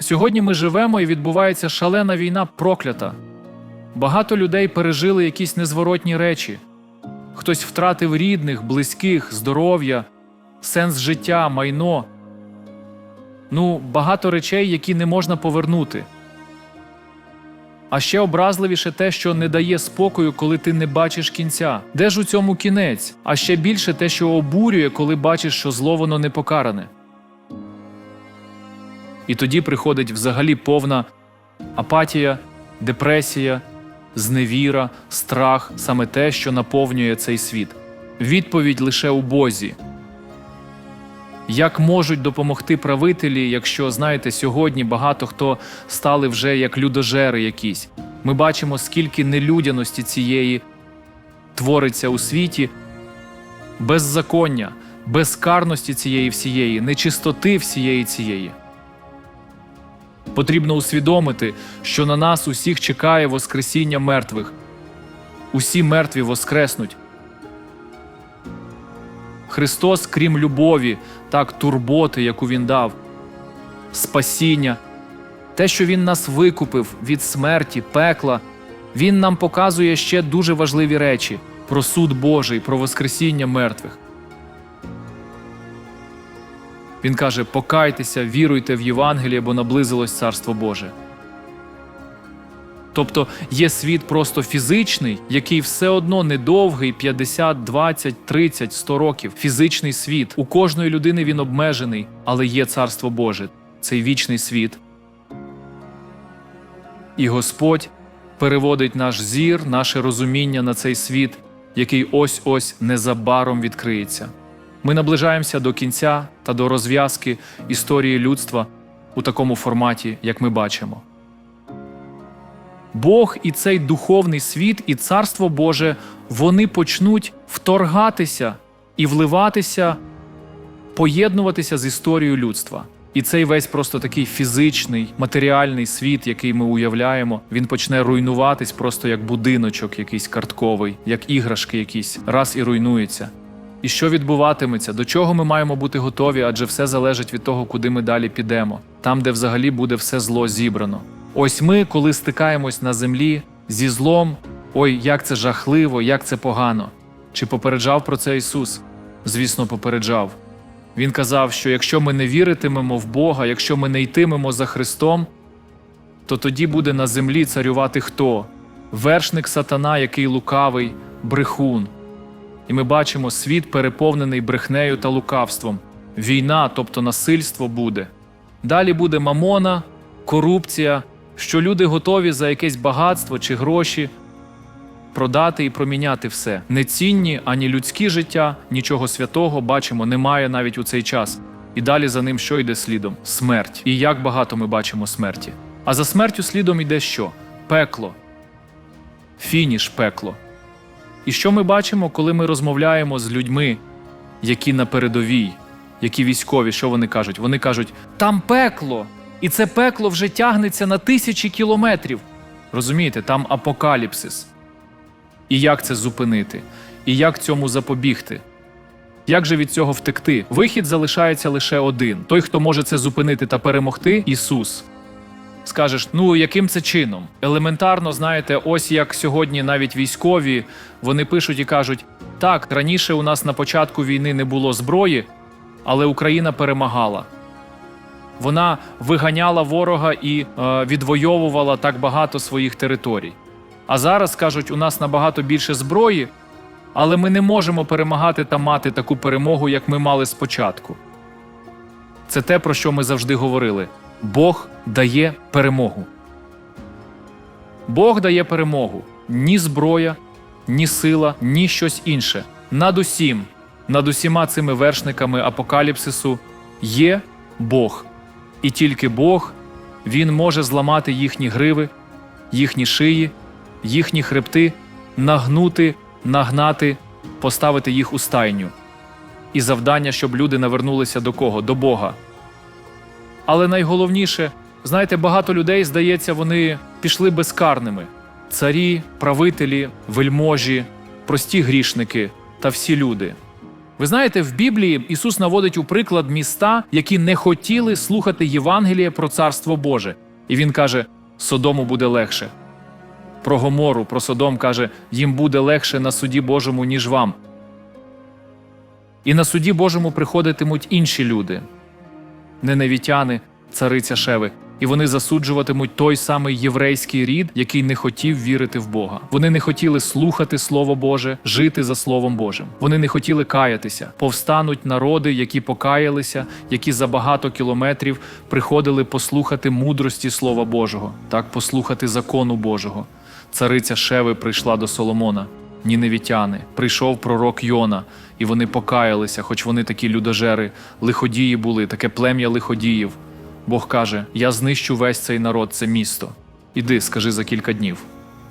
Сьогодні ми живемо і відбувається шалена війна проклята. Багато людей пережили якісь незворотні речі. Хтось втратив рідних, близьких, здоров'я, сенс життя, майно. Ну, багато речей, які не можна повернути. А ще образливіше те, що не дає спокою, коли ти не бачиш кінця. Де ж у цьому кінець? А ще більше те, що обурює, коли бачиш, що зло воно не покаране. І тоді приходить взагалі повна апатія, депресія, зневіра, страх саме те, що наповнює цей світ. Відповідь лише у Бозі. Як можуть допомогти правителі, якщо знаєте, сьогодні багато хто стали вже як людожери якісь. Ми бачимо, скільки нелюдяності цієї твориться у світі, беззаконня, безкарності цієї всієї, нечистоти всієї цієї. Потрібно усвідомити, що на нас усіх чекає Воскресіння мертвих. Усі мертві воскреснуть. Христос, крім любові, так турботи, яку Він дав, спасіння, те, що Він нас викупив від смерті, пекла, Він нам показує ще дуже важливі речі про суд Божий, про Воскресіння мертвих. Він каже: покайтеся, віруйте в Євангеліє, бо наблизилось Царство Боже. Тобто є світ просто фізичний, який все одно недовгий 50, 20, 30, 100 років. Фізичний світ. У кожної людини він обмежений, але є Царство Боже, цей вічний світ. І Господь переводить наш зір, наше розуміння на цей світ, який ось ось незабаром відкриється. Ми наближаємося до кінця та до розв'язки історії людства у такому форматі, як ми бачимо. Бог і цей духовний світ, і Царство Боже вони почнуть вторгатися і вливатися, поєднуватися з історією людства. І цей весь просто такий фізичний, матеріальний світ, який ми уявляємо, він почне руйнуватись просто як будиночок, якийсь картковий, як іграшки якісь, раз і руйнується. І що відбуватиметься, до чого ми маємо бути готові, адже все залежить від того, куди ми далі підемо, там, де взагалі буде все зло зібрано. Ось ми, коли стикаємось на землі зі злом, ой, як це жахливо, як це погано. Чи попереджав про це Ісус? Звісно, попереджав. Він казав, що якщо ми не віритимемо в Бога, якщо ми не йтимемо за Христом, то тоді буде на землі царювати хто? Вершник сатана, який лукавий, брехун. І ми бачимо світ переповнений брехнею та лукавством. Війна, тобто насильство буде. Далі буде мамона, корупція, що люди готові за якесь багатство чи гроші продати і проміняти все. Нецінні ані людські життя, нічого святого бачимо, немає навіть у цей час. І далі за ним що йде слідом? Смерть. І як багато ми бачимо смерті. А за смертю слідом йде що? Пекло. Фініш пекло. І що ми бачимо, коли ми розмовляємо з людьми, які на передовій, які військові, що вони кажуть? Вони кажуть, там пекло, і це пекло вже тягнеться на тисячі кілометрів. Розумієте, там апокаліпсис. І як це зупинити? І як цьому запобігти? Як же від цього втекти? Вихід залишається лише один: той, хто може це зупинити та перемогти Ісус. Скажеш, ну яким це чином? Елементарно, знаєте, ось як сьогодні навіть військові вони пишуть і кажуть: так, раніше у нас на початку війни не було зброї, але Україна перемагала. Вона виганяла ворога і е, відвоювала так багато своїх територій. А зараз кажуть, у нас набагато більше зброї, але ми не можемо перемагати та мати таку перемогу, як ми мали спочатку. Це те, про що ми завжди говорили. Бог дає перемогу. Бог дає перемогу. Ні зброя, ні сила, ні щось інше. Над усім, над усіма цими вершниками апокаліпсису є Бог. І тільки Бог Він може зламати їхні гриви, їхні шиї, їхні хребти, нагнути, нагнати, поставити їх у стайню. І завдання, щоб люди навернулися до кого? До Бога. Але найголовніше, знаєте, багато людей, здається, вони пішли безкарними: царі, правителі, вельможі, прості грішники та всі люди. Ви знаєте, в Біблії Ісус наводить у приклад міста, які не хотіли слухати Євангеліє про Царство Боже. І Він каже: Содому буде легше. Про Гомору, про Содом каже, їм буде легше на суді Божому, ніж вам. І на суді Божому приходитимуть інші люди, неневітяни, цариця Шеви, і вони засуджуватимуть той самий єврейський рід, який не хотів вірити в Бога. Вони не хотіли слухати Слово Боже, жити за Словом Божим. Вони не хотіли каятися. Повстануть народи, які покаялися, які за багато кілометрів приходили послухати мудрості Слова Божого, так послухати закону Божого. Цариця Шеви прийшла до Соломона. Ніневітяни, прийшов пророк Йона, і вони покаялися, хоч вони такі людожери, лиходії були, таке плем'я лиходіїв. Бог каже: Я знищу весь цей народ, це місто. Іди, скажи за кілька днів.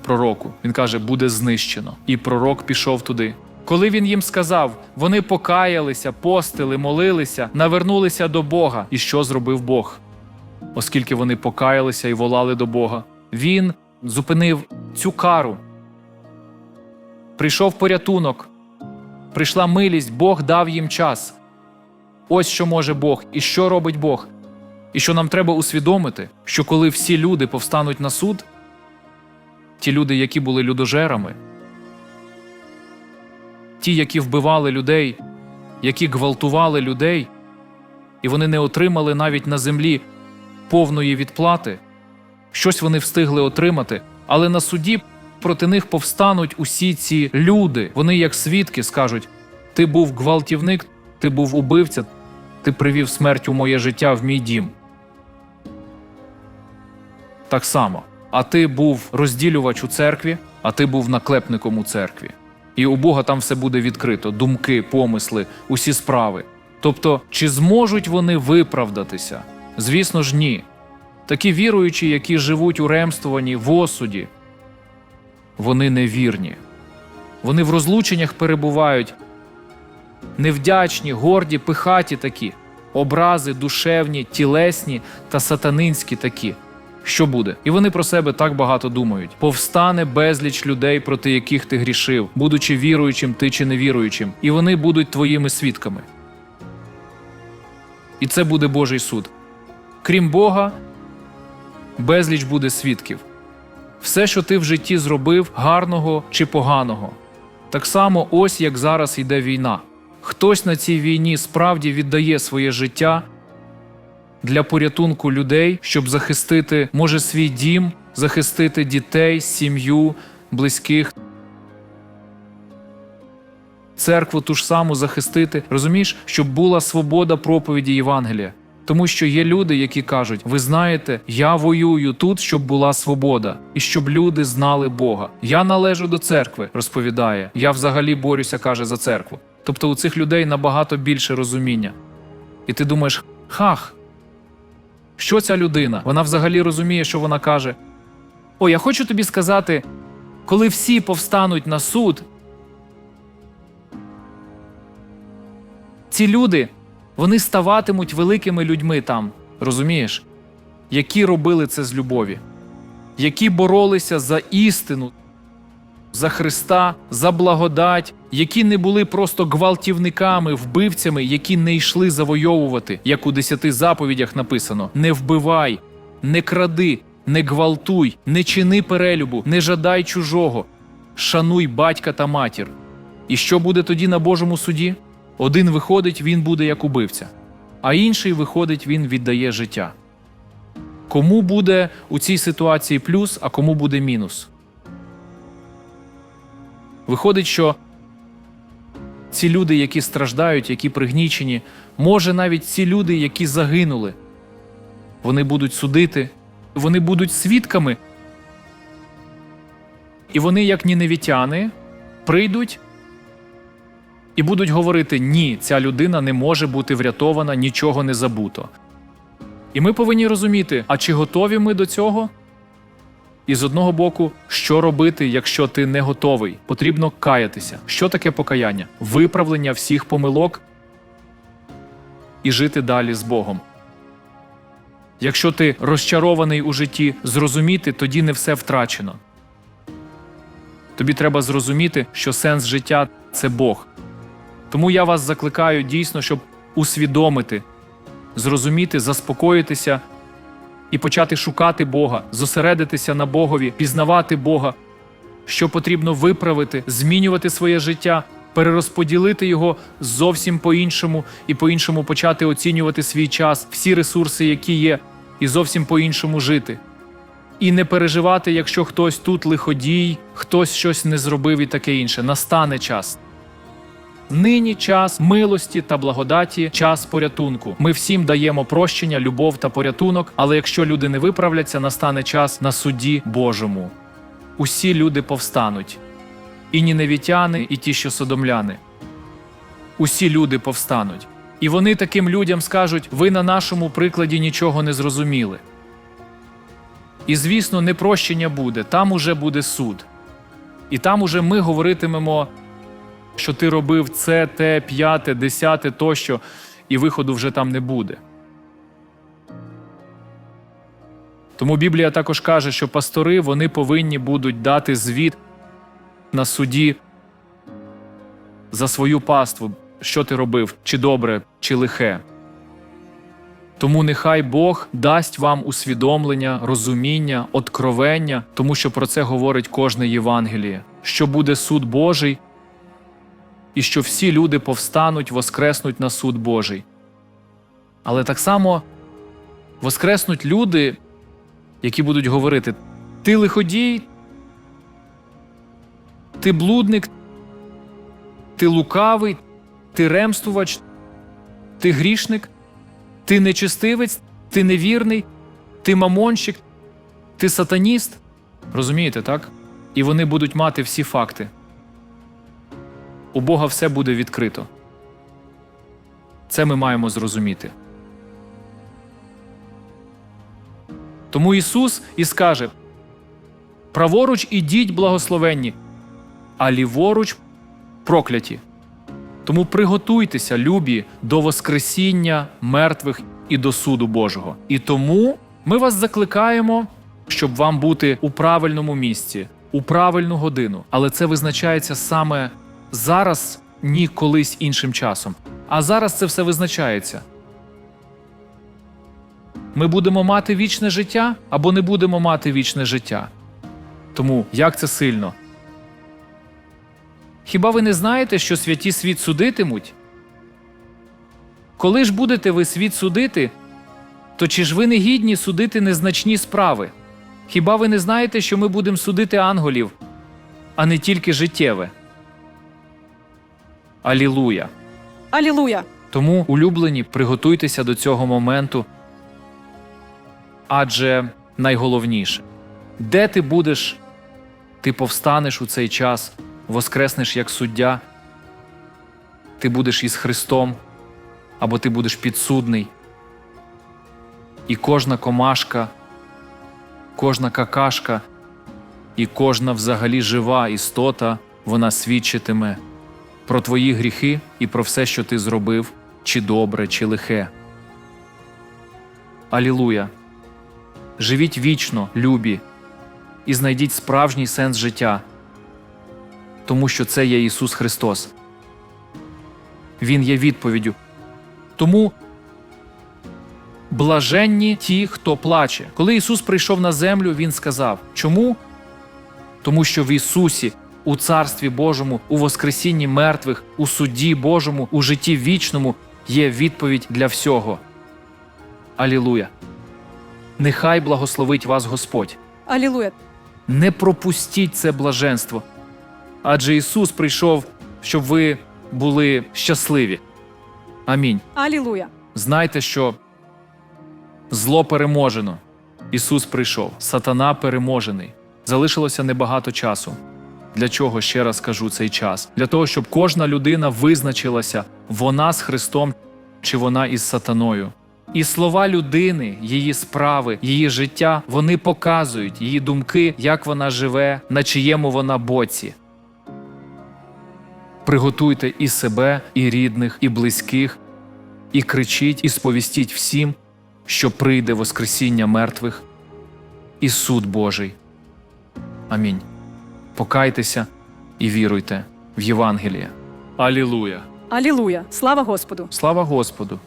Пророку. Він каже, буде знищено. І пророк пішов туди. Коли він їм сказав, вони покаялися, постили, молилися, навернулися до Бога. І що зробив Бог? Оскільки вони покаялися і волали до Бога, він зупинив цю кару. Прийшов порятунок, прийшла милість, Бог дав їм час. Ось що може Бог і що робить Бог. І що нам треба усвідомити, що коли всі люди повстануть на суд, ті люди, які були людожерами, ті, які вбивали людей, які гвалтували людей, і вони не отримали навіть на землі повної відплати, щось вони встигли отримати, але на суді проти них повстануть усі ці люди. Вони, як свідки, скажуть: ти був гвалтівник, ти був убивця, ти привів смерть у моє життя в мій дім. Так само. А ти був розділювач у церкві, а ти був наклепником у церкві. І у Бога там все буде відкрито: думки, помисли, усі справи. Тобто, чи зможуть вони виправдатися? Звісно ж, ні. Такі віруючі, які живуть у ремствуванні, в осуді, вони невірні. Вони в розлученнях перебувають, невдячні, горді, пихаті такі, образи душевні, тілесні та сатанинські такі. Що буде? І вони про себе так багато думають. Повстане безліч людей, проти яких ти грішив, будучи віруючим ти чи невіруючим, і вони будуть твоїми свідками. І це буде Божий суд. Крім Бога, безліч буде свідків. Все, що ти в житті зробив, гарного чи поганого. Так само, ось як зараз йде війна. Хтось на цій війні справді віддає своє життя для порятунку людей, щоб захистити, може, свій дім, захистити дітей, сім'ю, близьких. Церкву ту ж саму захистити, розумієш, щоб була свобода проповіді Євангелія. Тому що є люди, які кажуть: ви знаєте, я воюю тут, щоб була свобода, і щоб люди знали Бога. Я належу до церкви, розповідає. Я взагалі борюся, каже за церкву. Тобто у цих людей набагато більше розуміння. І ти думаєш, хах, що ця людина? Вона взагалі розуміє, що вона каже. О, я хочу тобі сказати, коли всі повстануть на суд, ці люди вони ставатимуть великими людьми там, розумієш, які робили це з любові, які боролися за істину, за Христа, за благодать, які не були просто гвалтівниками, вбивцями, які не йшли завойовувати, як у десяти заповідях написано: не вбивай, не кради, не гвалтуй, не чини перелюбу, не жадай чужого, шануй батька та матір. І що буде тоді на Божому суді? Один виходить, він буде як убивця, а інший виходить, він віддає життя. Кому буде у цій ситуації плюс, а кому буде мінус? Виходить, що ці люди, які страждають, які пригнічені, може навіть ці люди, які загинули, вони будуть судити, вони будуть свідками. І вони, як ніневітяни, прийдуть і будуть говорити: ні, ця людина не може бути врятована, нічого не забуто. І ми повинні розуміти, а чи готові ми до цього? І з одного боку, що робити, якщо ти не готовий? Потрібно каятися. Що таке покаяння? Виправлення всіх помилок і жити далі з Богом. Якщо ти розчарований у житті, зрозуміти, тоді не все втрачено. Тобі треба зрозуміти, що сенс життя це Бог. Тому я вас закликаю дійсно, щоб усвідомити, зрозуміти, заспокоїтися і почати шукати Бога, зосередитися на Богові, пізнавати Бога, що потрібно виправити, змінювати своє життя, перерозподілити його зовсім по-іншому і по-іншому почати оцінювати свій час, всі ресурси, які є, і зовсім по-іншому жити. І не переживати, якщо хтось тут лиходій, хтось щось не зробив і таке інше. Настане час. Нині час милості та благодаті, час порятунку. Ми всім даємо прощення, любов та порятунок, але якщо люди не виправляться, настане час на суді Божому. Усі люди повстануть. І ніневітяни, і ті, що содомляни. Усі люди повстануть. І вони таким людям скажуть: ви на нашому прикладі нічого не зрозуміли. І, звісно, не прощення буде, там уже буде суд. І там уже ми говоритимемо, що ти робив це, те, п'яте, десяте тощо, і виходу вже там не буде. Тому Біблія також каже, що пастори вони повинні будуть дати звіт на суді за свою паству, що ти робив, чи добре, чи лихе. Тому нехай Бог дасть вам усвідомлення, розуміння, откровення, тому що про це говорить кожне Євангеліє, що буде суд Божий, і що всі люди повстануть, воскреснуть на суд Божий. Але так само воскреснуть люди, які будуть говорити: ти лиходій, ти блудник, ти лукавий, ти ремствувач, ти грішник, ти нечистивець, ти невірний, ти мамонщик, ти сатаніст. Розумієте, так? І вони будуть мати всі факти. У Бога все буде відкрито. Це ми маємо зрозуміти. Тому Ісус і скаже: праворуч ідіть благословенні, а ліворуч прокляті. Тому приготуйтеся, любі, до Воскресіння мертвих і до суду Божого. І тому ми вас закликаємо, щоб вам бути у правильному місці, у правильну годину. Але це визначається саме зараз, ні колись іншим часом. А зараз це все визначається. Ми будемо мати вічне життя або не будемо мати вічне життя. Тому як це сильно? Хіба ви не знаєте, що святі світ судитимуть? Коли ж будете ви світ судити, то чи ж ви не гідні судити незначні справи? Хіба ви не знаєте, що ми будемо судити анголів, а не тільки життєве? Алілуя! Алілуя! Тому, улюблені, приготуйтеся до цього моменту. Адже найголовніше, де ти будеш, ти повстанеш у цей час, воскреснеш як суддя, ти будеш із Христом, або ти будеш підсудний. І кожна комашка, кожна какашка, і кожна взагалі жива істота, вона свідчитиме про твої гріхи і про все, що ти зробив, чи добре, чи лихе. Алілуя! Живіть вічно, любі, і знайдіть справжній сенс життя, тому що це є Ісус Христос. Він є відповіддю. Тому блаженні ті, хто плаче. Коли Ісус прийшов на землю, Він сказав: Чому? Тому що в Ісусі, у Царстві Божому, у Воскресінні мертвих, у суді Божому, у житті вічному є відповідь для всього. Алілуя! Нехай благословить вас Господь. Алілуя! Не пропустіть це блаженство. Адже Ісус прийшов, щоб ви були щасливі. Амінь. Алілуя! Знайте, що зло переможено. Ісус прийшов, сатана переможений. Залишилося небагато часу. Для чого ще раз кажу цей час? Для того, щоб кожна людина визначилася, вона з Христом чи вона із сатаною. І слова людини, її справи, її життя, вони показують її думки, як вона живе, на чиєму вона боці. Приготуйте і себе, і рідних, і близьких, і кричіть, і сповістіть всім, що прийде Воскресіння мертвих і суд Божий. Амінь. Покайтеся і віруйте в Євангеліє. Алілуя! Алілуя. Слава Господу. Слава Господу!